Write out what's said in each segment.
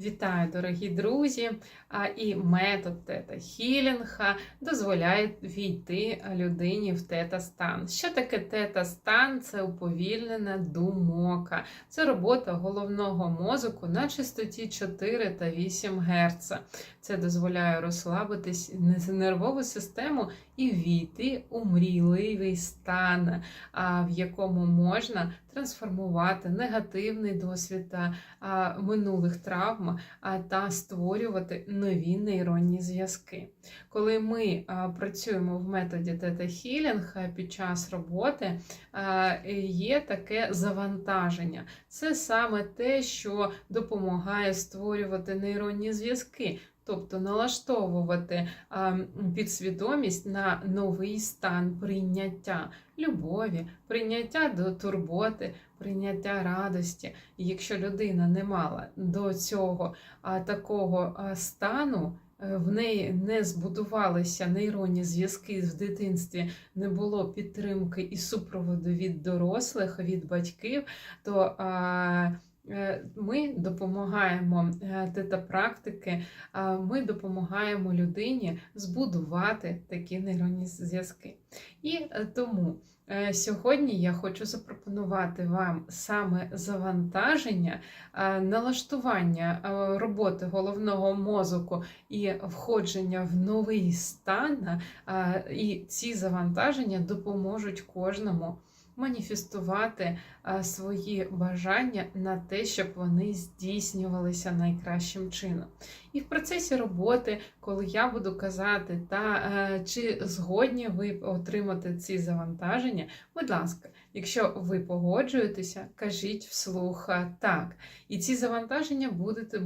Вітаю, дорогі друзі! А, І метод тета хілінга дозволяє війти людині в тета-стан. Що таке тета-стан? Це уповільнена думока. Це робота головного мозку на частоті 4 та 8 Гц. Це дозволяє розслабитись нервову систему і війти у мрійливий стан, в якому можна трансформувати негативний досвід та минулих травм та створювати нові нейронні зв'язки. Коли ми працюємо в методі Тета Хілінг під час роботи, є таке завантаження. Це саме те, що допомагає створювати нейронні зв'язки. Тобто налаштовувати підсвідомість на новий стан прийняття любові, прийняття до турботи, прийняття радості. І якщо людина не мала до цього такого стану, е, в неї не збудувалися нейронні зв'язки в дитинстві, не було підтримки і супроводу від дорослих, від батьків, то ми допомагаємо е, тета-практики, ми допомагаємо людині збудувати такі нейронні зв'язки. І е, тому сьогодні я хочу запропонувати вам саме завантаження, налаштування роботи головного мозку і входження в новий стан. І ці завантаження допоможуть кожному маніфестувати свої бажання на те, щоб вони здійснювалися найкращим чином. І в процесі роботи, коли я буду казати, та чи згодні ви отримати ці завантаження, будь ласка, якщо ви погоджуєтеся, кажіть вслух так. І ці завантаження будуть,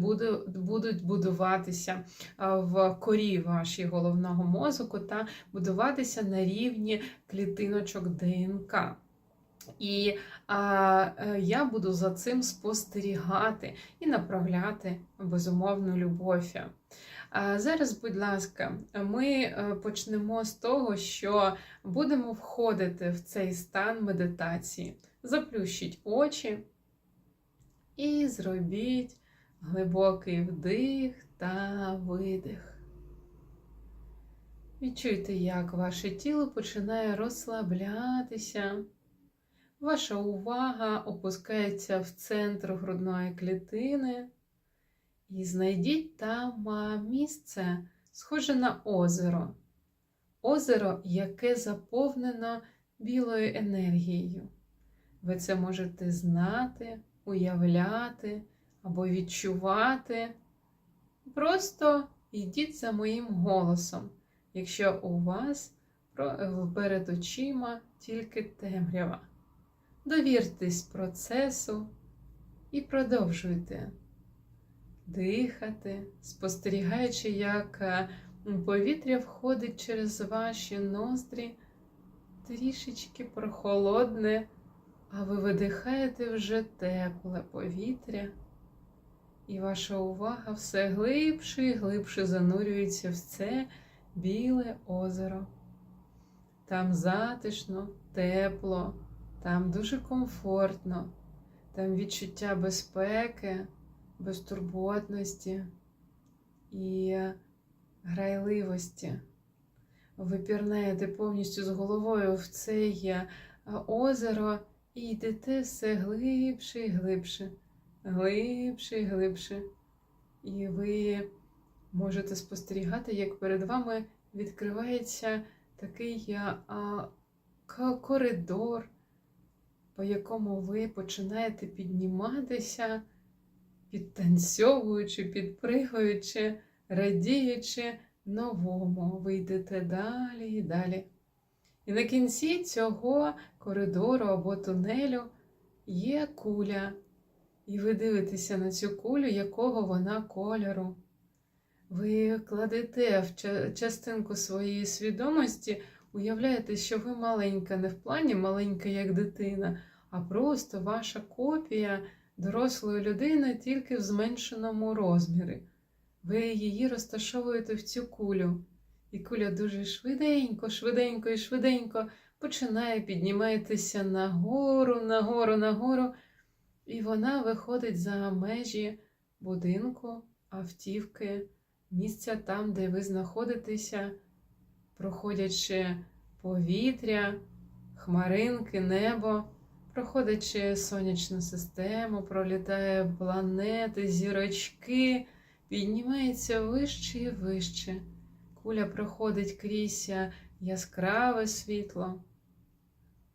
будуть будуватися в корі вашій головного мозку та будуватися на рівні клітиночок ДНК. І а, е, я буду за цим спостерігати і направляти безумовну любов. А, зараз, будь ласка, ми е, почнемо з того, що будемо входити в цей стан медитації. Заплющіть очі і зробіть глибокий вдих та видих. Відчуйте, як ваше тіло починає розслаблятися. Ваша увага опускається в центр грудної клітини і знайдіть там місце, схоже на озеро. Озеро, яке заповнено білою енергією. Ви це можете знати, уявляти або відчувати. Просто йдіть за моїм голосом, якщо у вас перед очима тільки темрява. Довіртесь процесу і продовжуйте дихати, спостерігаючи, як е, повітря входить через ваші ноздрі, трішечки прохолодне, а ви видихаєте вже тепле повітря, і ваша увага все глибше і глибше занурюється в це біле озеро. Там затишно, тепло. Там дуже комфортно, там відчуття безпеки, безтурботності і грайливості. Ви пірнаєте повністю з головою в це озеро і йдете все глибше і глибше, глибше і глибше. І ви можете спостерігати, як перед вами відкривається такий коридор по якому ви починаєте підніматися, підтанцьовуючи, підпригаючи, радіючи новому, ви йдете далі і далі. І на кінці цього коридору або тунелю є куля, і ви дивитеся на цю кулю, якого вона кольору. Ви кладете в частинку своєї свідомості, уявляєте, що ви маленька, не в плані маленька, як дитина, а просто ваша копія дорослої людини тільки в зменшеному розмірі. Ви її розташовуєте в цю кулю. І куля дуже швиденько, швиденько і швиденько починає підніматися нагору, нагору, нагору, і вона виходить за межі будинку, автівки, місця там, де ви знаходитеся, проходячи повітря, хмаринки, небо, проходячи сонячну систему, пролітає планети, зірочки, піднімається вище і вище. Куля проходить крізь яскраве світло,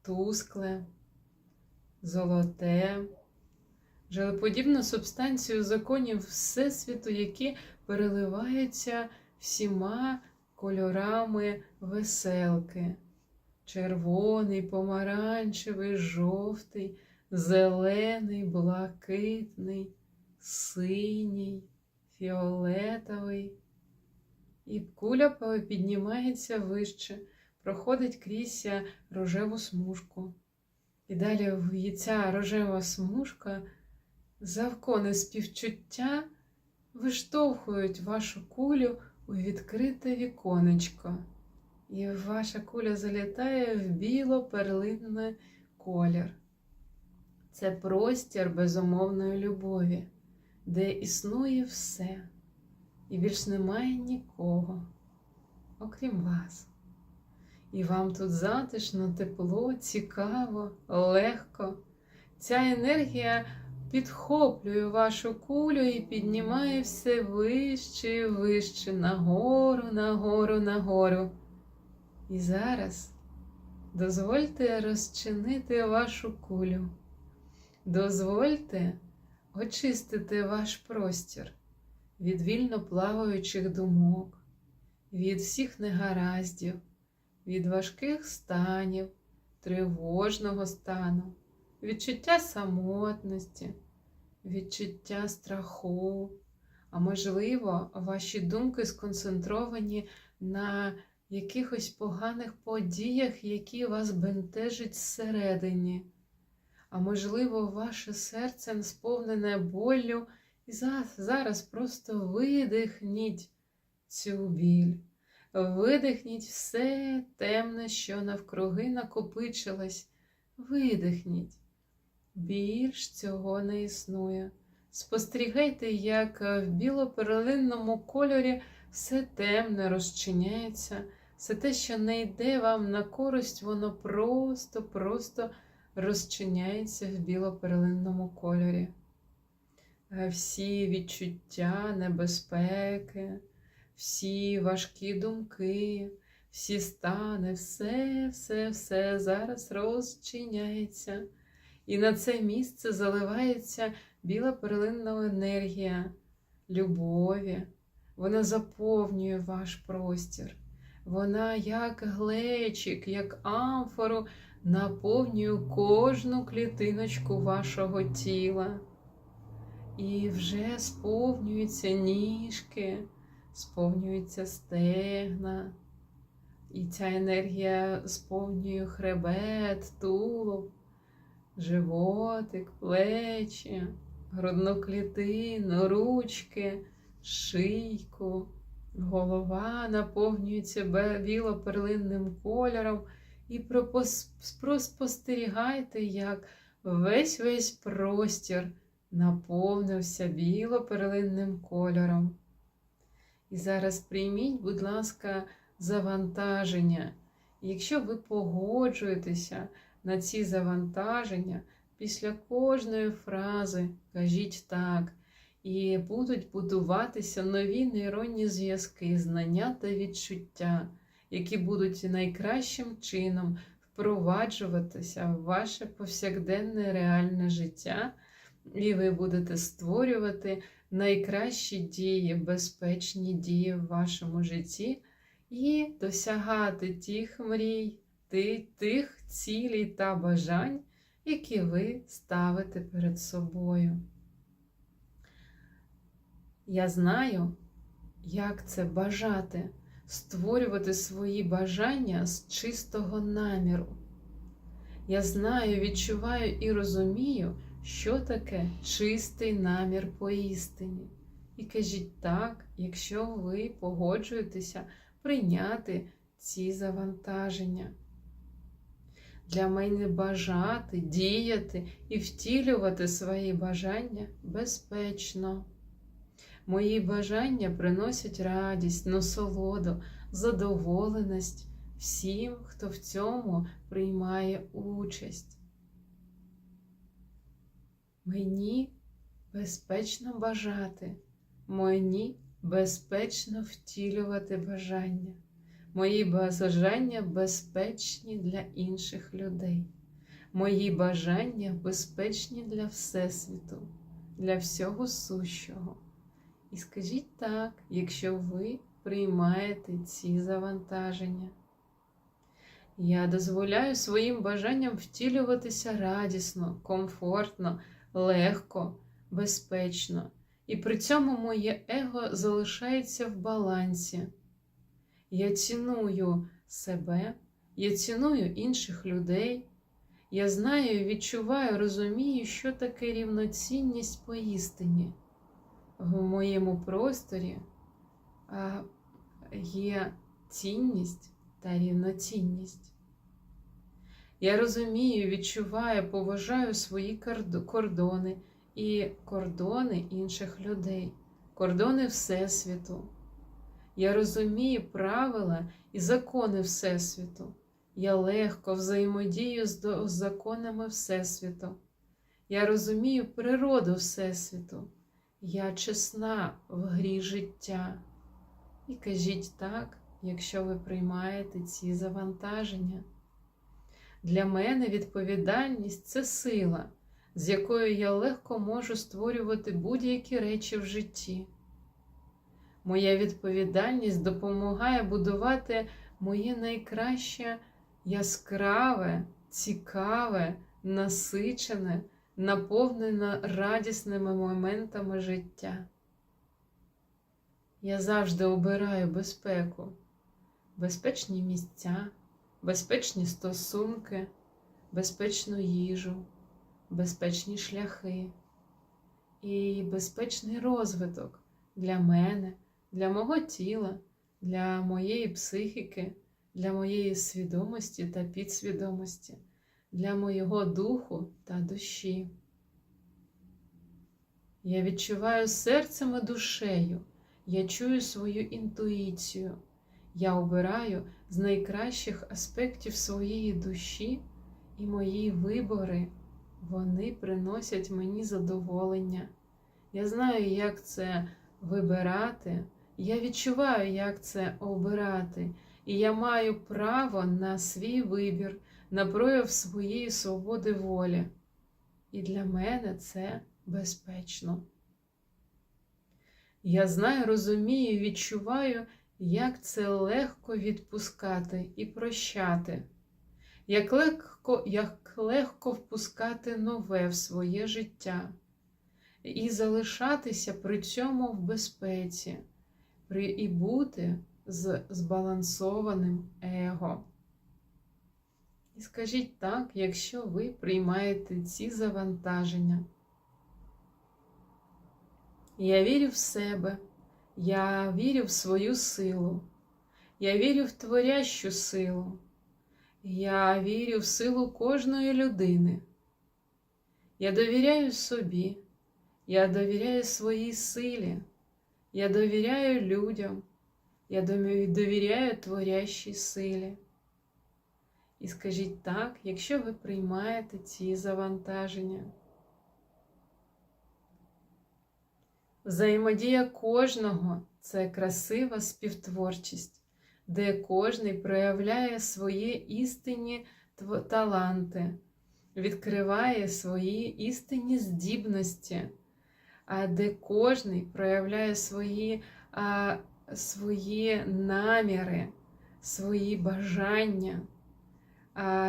тускле, золоте, желеподібну субстанцію законів Всесвіту, які переливаються всіма кольорами веселки. Червоний, помаранчевий, жовтий, зелений, блакитний, синій, фіолетовий. І куля піднімається вище, проходить крізь рожеву смужку. І далі ця рожева смужка, завкони співчуття виштовхують вашу кулю у відкрите віконечко. І ваша куля залітає в біло-перлинний колір. Це простір безумовної любові, де існує все, і більш немає нікого, окрім вас. І вам тут затишно, тепло, цікаво, легко. Ця енергія підхоплює вашу кулю і піднімає все вище і вище, нагору, нагору, нагору. І зараз дозвольте розчинити вашу кулю. Дозвольте очистити ваш простір від вільно плаваючих думок, від всіх негараздів, від важких станів, тривожного стану, відчуття самотності, відчуття страху, а можливо, ваші думки сконцентровані на якихось поганих подіях, які вас бентежать зсередині. А можливо, ваше серце сповнене болю, і зараз просто видихніть цю біль, видихніть все темне, що навкруги накопичилось. Видихніть. Більш цього не існує. Спостерігайте, як в біло-перелинному кольорі все темне розчиняється, все те, що не йде вам на користь, воно просто-просто розчиняється в біло-перлинному кольорі. Всі відчуття небезпеки, всі важкі думки, всі стани, все, все, все зараз розчиняється. І на це місце заливається біла перлинна енергія любові. Вона заповнює ваш простір. Вона, як глечик, як амфору, наповнює кожну клітиночку вашого тіла. І вже сповнюються ніжки, сповнюються стегна. І ця енергія сповнює хребет, тулуб, животик, плечі, грудну клітину, ручки шийку, голова наповнюється біло-перлинним кольором, і спостерігайте, як весь весь простір наповнився біло-перлинним кольором. І зараз прийміть, будь ласка, завантаження. якщо ви погоджуєтеся на ці завантаження, після кожної фрази кажіть так. І будуть будуватися нові нейронні зв'язки, знання та відчуття, які будуть найкращим чином впроваджуватися в ваше повсякденне реальне життя, і ви будете створювати найкращі дії, безпечні дії в вашому житті і досягати тих мрій, тих цілей та бажань, які ви ставите перед собою. Я знаю, як це бажати, створювати свої бажання з чистого наміру. Я знаю, відчуваю і розумію, що таке чистий намір поістині. І кажіть так, якщо ви погоджуєтеся прийняти ці завантаження. Для мене бажати, діяти і втілювати свої бажання безпечно. Мої бажання приносять радість, насолоду, задоволеність всім, хто в цьому приймає участь. Мені безпечно бажати, мені безпечно втілювати бажання. Мої бажання безпечні для інших людей. Мої бажання безпечні для Всесвіту, для всього сущого. І скажіть так, якщо ви приймаєте ці завантаження. Я дозволяю своїм бажанням втілюватися радісно, комфортно, легко, безпечно. І при цьому моє его залишається в балансі. Я ціную себе, я ціную інших людей. Я знаю, відчуваю, розумію, що таке рівноцінність поістині. В моєму просторі є цінність та рівноцінність. Я розумію, відчуваю, поважаю свої кордони і кордони інших людей, кордони Всесвіту. Я розумію правила і закони Всесвіту. Я легко взаємодію з законами Всесвіту. Я розумію природу Всесвіту. Я чесна в грі життя. І кажіть так, якщо ви приймаєте ці завантаження. Для мене відповідальність це сила, з якою я легко можу створювати будь-які речі в житті. Моя відповідальність допомагає будувати моє найкраще яскраве, цікаве, насичене, наповнене радісними моментами життя. Я завжди обираю безпеку, безпечні місця, безпечні стосунки, безпечну їжу, безпечні шляхи і безпечний розвиток для мене, для мого тіла, для моєї психіки, для моєї свідомості та підсвідомості, для моєго духу та душі. Я відчуваю серцем і душею, я чую свою інтуїцію, я обираю з найкращих аспектів своєї душі і мої вибори, вони приносять мені задоволення. Я знаю, як це вибирати, я відчуваю, як це обирати, і я маю право на свій вибір, на прояв своєї свободи волі. І для мене це безпечно. Я знаю, розумію, відчуваю, як це легко відпускати і прощати, як легко, як легко впускати нове в своє життя і залишатися при цьому в безпеці, і бути з збалансованим его. І скажіть так, якщо ви приймаєте ці завантаження. Я вірю в себе, я вірю в свою силу, я вірю в творящу силу, я вірю в силу кожної людини. Я довіряю собі, я довіряю своїй силі, я довіряю людям, я довіряю творящій силі. І скажіть так, якщо ви приймаєте ці завантаження. Взаємодія кожного це красива співтворчість, де кожний проявляє свої істинні таланти, відкриває свої істинні здібності де кожний проявляє свої, свої наміри, свої бажання,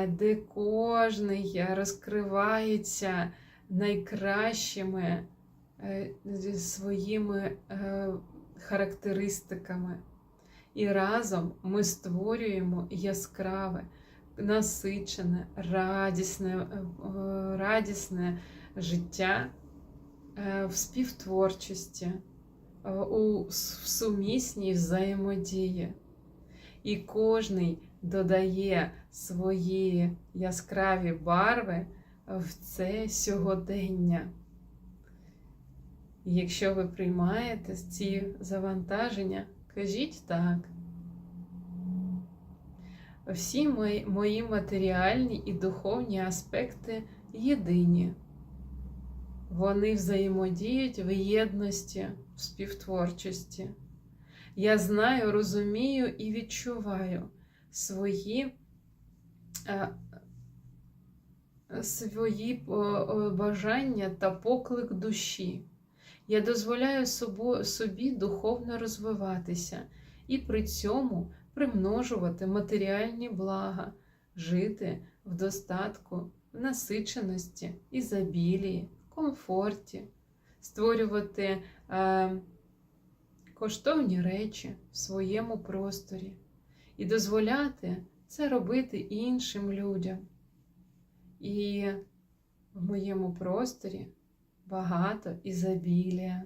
де кожний розкривається найкращими е, своїми е, характеристиками. І разом ми створюємо яскраве, насичене, радісне, е, радісне життя. Е, в співтворчості, е, у сумісній взаємодії. І кожний додає свої яскраві барви в це сьогодення. Якщо ви приймаєте ці завантаження, кажіть так. Всі мої матеріальні і духовні аспекти єдині. Вони взаємодіють в єдності, в співтворчості. Я знаю, розумію і відчуваю свої, е, свої е, е, бажання та поклик душі. Я дозволяю собі духовно розвиватися і при цьому примножувати матеріальні блага, жити в достатку, в насиченості, ізобілії, в комфорті, створювати е, коштовні речі в своєму просторі і дозволяти це робити іншим людям. І в моєму просторі багато ізобілія.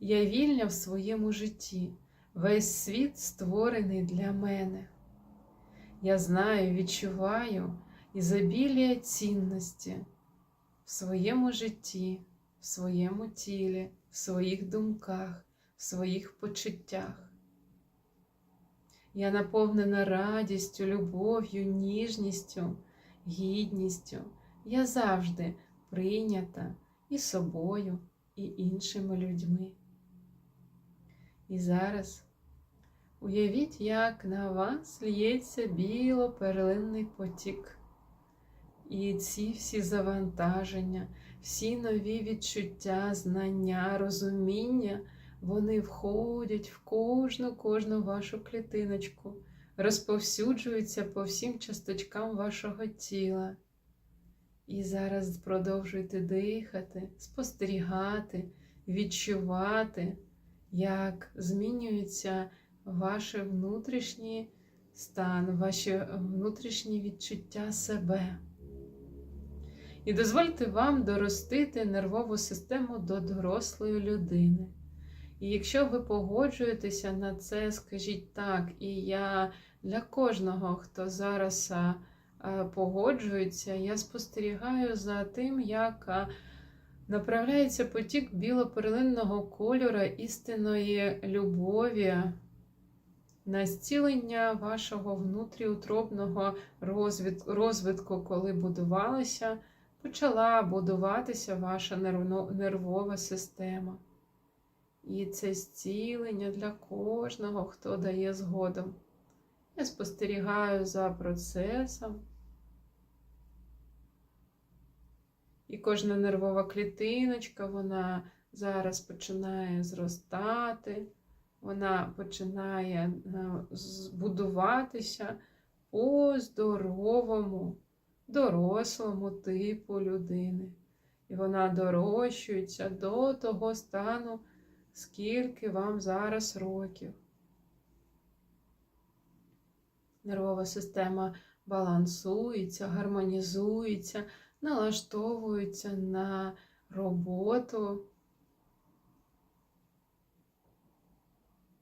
Я вільня в своєму житті. Весь світ створений для мене. Я знаю, відчуваю ізобілія цінності в своєму житті, в своєму тілі, в своїх думках, в своїх почуттях. Я наповнена радістю, любов'ю, ніжністю, гідністю. Я завжди прийнята і собою, і іншими людьми. І зараз уявіть, як на вас лється біло-перлинний потік. І ці всі завантаження, всі нові відчуття, знання, розуміння, вони входять в кожну кожну вашу клітиночку, розповсюджуються по всім часточкам вашого тіла. І зараз продовжуйте дихати, спостерігати, відчувати як змінюється ваш внутрішній стан, ваші внутрішні відчуття себе. І дозвольте вам доростити нервову систему до дорослої людини. І якщо ви погоджуєтеся на це, скажіть так, і я для кожного, хто зараз погоджується, я спостерігаю за тим, як направляється потік білоперлинного кольора істинної любові на зцілення вашого внутріутробного розвитку, коли будувалася, почала будуватися ваша нервова система. І це зцілення для кожного, хто дає згодом. Я спостерігаю за процесом. І кожна нервова клітиночка, вона зараз починає зростати, вона починає е, збудуватися по здоровому, дорослому типу людини. І вона дорощується до того стану, скільки вам зараз років. Нервова система балансується, гармонізується налаштовуються на роботу.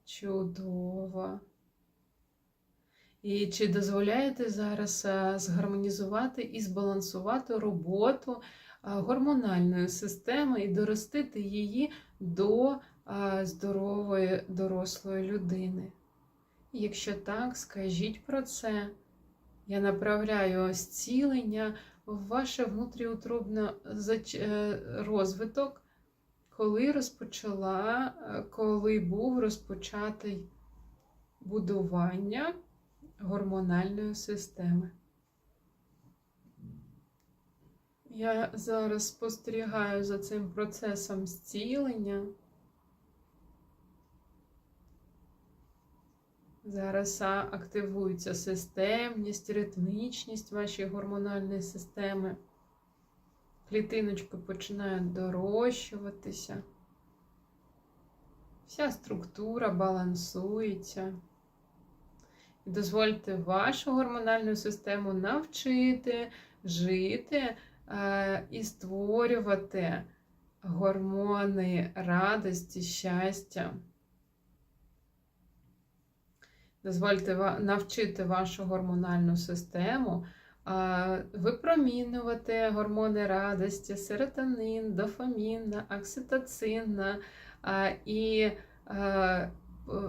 Чудово. І чи дозволяєте зараз згармонізувати і збалансувати роботу гормональної системи і доростити її до здорової дорослої людини? Якщо так, скажіть про це. Я направляю зцілення в ваше внутріутробне е, розвиток, коли розпочала, е, коли був розпочатий будування гормональної системи. Я зараз спостерігаю за цим процесом зцілення. Зараз активується системність, ритмічність вашої гормональної системи. Клітиночки починають дорощуватися. Вся структура балансується. Дозвольте вашу гормональну систему навчити жити е, і створювати гормони радості, щастя. Дозвольте навчити вашу гормональну систему а, випромінювати гормони радості, серотонин, дофамін, окситоцин а, і а,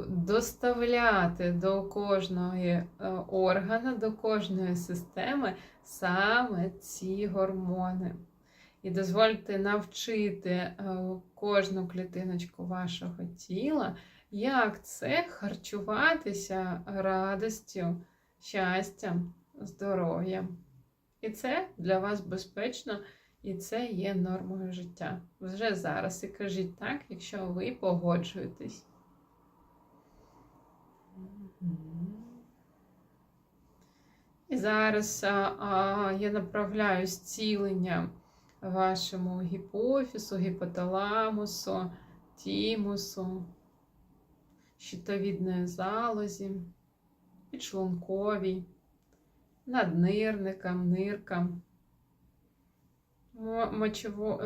доставляти до кожного е, органа, до кожної системи саме ці гормони. І дозвольте навчити е, кожну клітиночку вашого тіла, як це харчуватися радістю, щастям, здоров'ям. І це для вас безпечно, і це є нормою життя. Вже зараз і кажіть так, якщо ви погоджуєтесь. І зараз а, я направляю зцілення вашому гіпофізу, гіпоталамусу, тімусу, щитовідної залозі, підшлунковій, наднирникам, ниркам, мочево,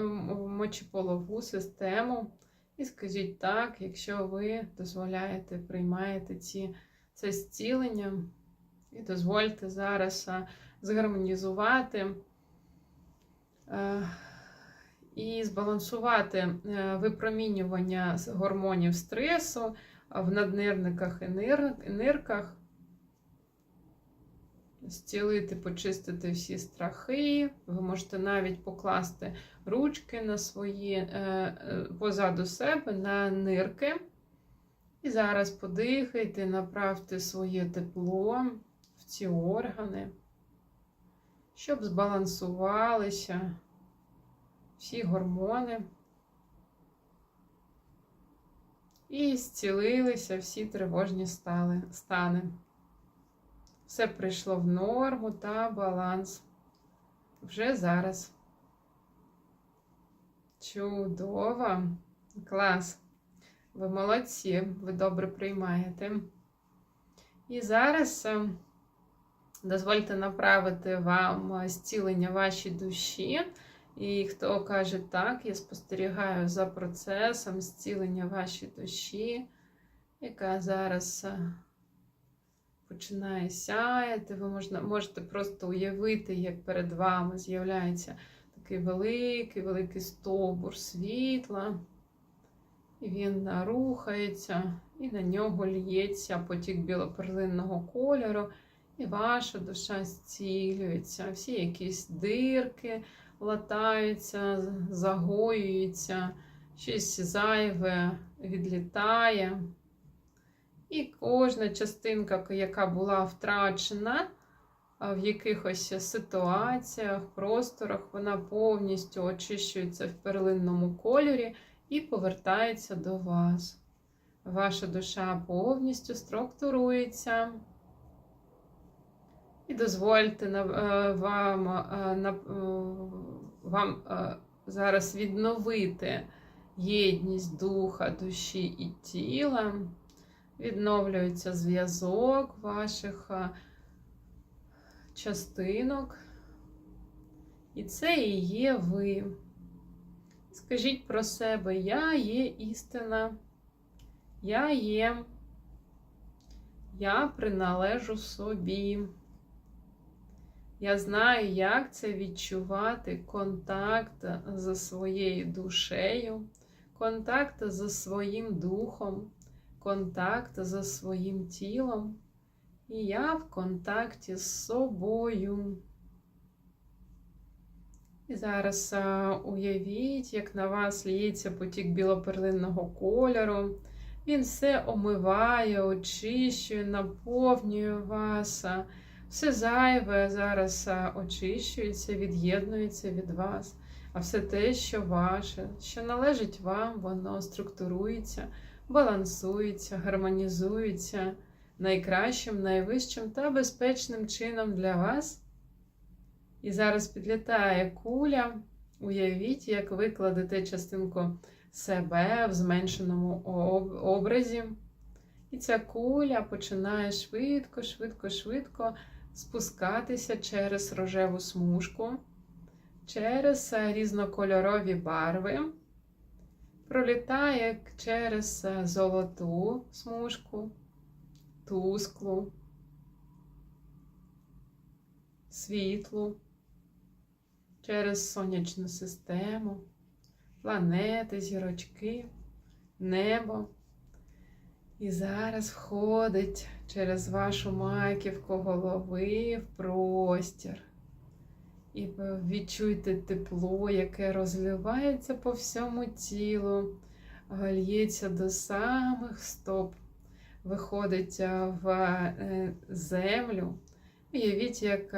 мочеполову систему. І скажіть так, якщо ви дозволяєте, приймаєте ці, це зцілення, і дозвольте зараз згармонізувати е, і збалансувати е, випромінювання гормонів стресу в наднирниках і нирках, зцілити, почистити всі страхи. Ви можете навіть покласти ручки на свої е, позаду себе на нирки. І зараз подихайте, направте своє тепло ці органи, щоб збалансувалися всі гормони і зцілилися всі тривожні стани. Все прийшло в норму та баланс вже зараз. Чудово! Клас! Ви молодці, ви добре приймаєте. І зараз е, дозвольте направити вам зцілення вашій душі. І хто каже так, я спостерігаю за процесом зцілення вашої душі, яка зараз е, починає сяяти. Ви можна, можете просто уявити, як перед вами з'являється такий великий, великий стовбур світла. І він рухається, і на нього лється потік білоперлинного кольору, і ваша душа зцілюється. Всі якісь дирки латаються, загоюються, щось зайве відлітає. І кожна частинка, яка була втрачена в якихось ситуаціях, просторах, вона повністю очищується в перлинному кольорі і повертається до вас. Ваша душа повністю структурується. І дозвольте е, вам е, е, вам зараз відновити єдність духа, душі і тіла. Відновлюється зв'язок ваших частинок. І це і є ви. Скажіть про себе, я є істина, я є, я приналежу собі. Я знаю, як це відчувати контакт зі своєю душею, контакт зі своїм духом, контакт зі своїм тілом. І я в контакті з собою. І зараз уявіть, як на вас ліється потік білоперлинного кольору. Він все омиває, очищує, наповнює вас. Все зайве зараз очищується, від'єднується від вас. А все те, що ваше, що належить вам, воно структурується, балансується, гармонізується найкращим, найвищим та безпечним чином для вас. І зараз підлітає куля. Уявіть, як ви кладете частинку себе в зменшеному образі. І ця куля починає швидко, швидко, швидко спускатися через рожеву смужку, через різнокольорові барви, пролітає через золоту смужку, тусклу світлу через сонячну систему, планети, зірочки, небо. І зараз входить через вашу маківку голови в простір. І відчуйте тепло, яке розливається по всьому тілу, лється до самих стоп, виходить в е, землю. Уявіть, як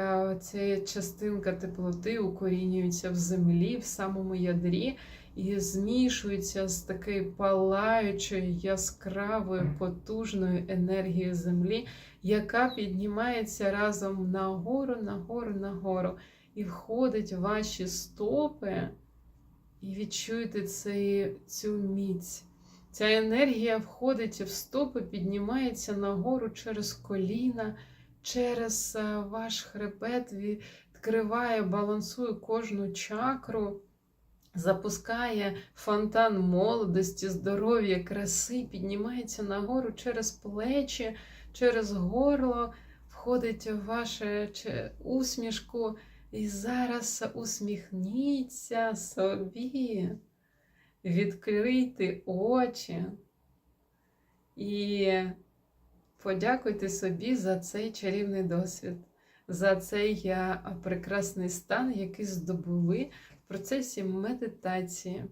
ця частинка теплоти укорінюється в землі, в самому ядрі, і змішується з такою палаючою, яскравою, потужною енергією землі, яка піднімається разом нагору, нагору, нагору, і входить в ваші стопи, і відчуєте цей, цю міць. Ця енергія входить в стопи, піднімається нагору через коліна, через е, ваш хребет, відкриває, балансує кожну чакру запускає фонтан молодості, здоров'я, краси, піднімається нагору через плечі, через горло, входить в вашу усмішку. І зараз усміхніться собі, відкрийте очі і подякуйте собі за цей чарівний досвід, за цей прекрасний стан, який здобули процесі медитації.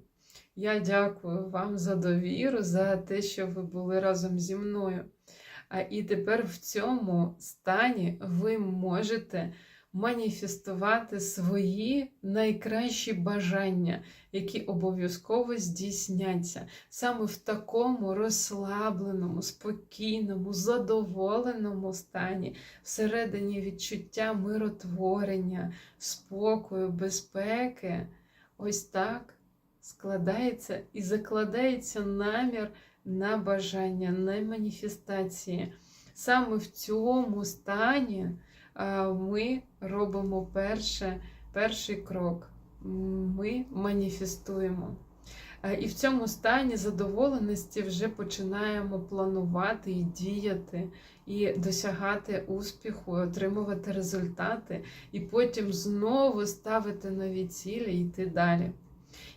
Я дякую вам за довіру, за те, що ви були разом зі мною. І тепер в цьому стані ви можете маніфестувати свої найкращі бажання, які обов'язково здійсняться саме в такому розслабленому, спокійному, задоволеному стані, всередині відчуття миротворення, спокою, безпеки. Ось так складається і закладається намір на бажання, на маніфестації. Саме в цьому стані ми робимо перше, перший крок. Ми маніфестуємо. І в цьому стані задоволеності вже починаємо планувати і діяти, і досягати успіху, отримувати результати, і потім знову ставити нові цілі і йти далі.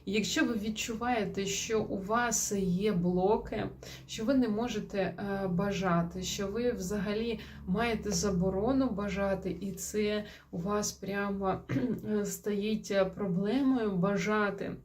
Якщо ви відчуваєте, що у вас є блоки, що ви не можете е, бажати, що ви взагалі маєте заборону бажати, і це у вас прямо стоїть проблемою бажати,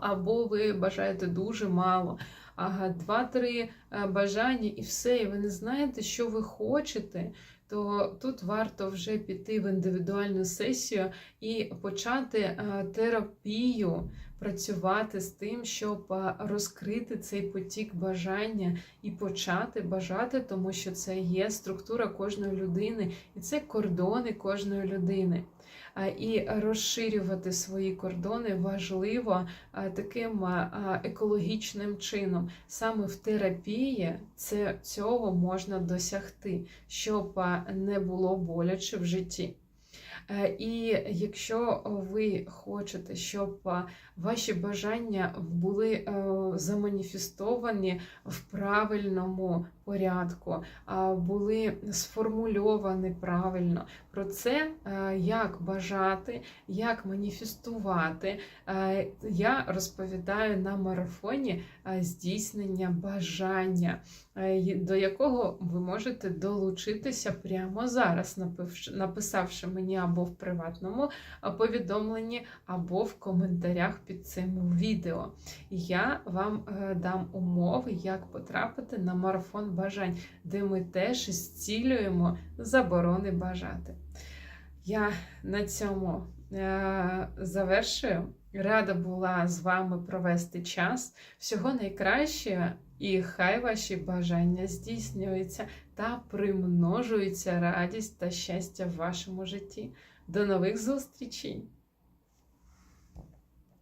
або ви бажаєте дуже мало. Ага, два-три е, бажання і все, і ви не знаєте, що ви хочете, то тут варто вже піти в індивідуальну сесію і почати е, терапію, працювати з тим, щоб е, розкрити цей потік бажання і почати бажати, тому що це є структура кожної людини, і це кордони кожної людини і розширювати свої кордони важливо таким екологічним чином. Саме в терапії це, цього можна досягти, щоб не було боляче в житті. Е, і якщо ви хочете, щоб ваші бажання були е, заманіфестовані в правильному порядку, були сформульовані правильно про це, е, як бажати, як маніфестувати, я розповідаю на марафоні здійснення бажання, до якого ви можете долучитися прямо зараз, написавши мені або в приватному повідомленні, або в коментарях під цим відео. Я вам е, дам умови, як потрапити на марафон бажань, де ми теж зцілюємо заборони бажати. Я на цьому е, завершую. Рада була з вами провести час. Всього найкращого, і хай ваші бажання здійснюються та примножується радість та щастя в вашому житті. До нових зустрічей!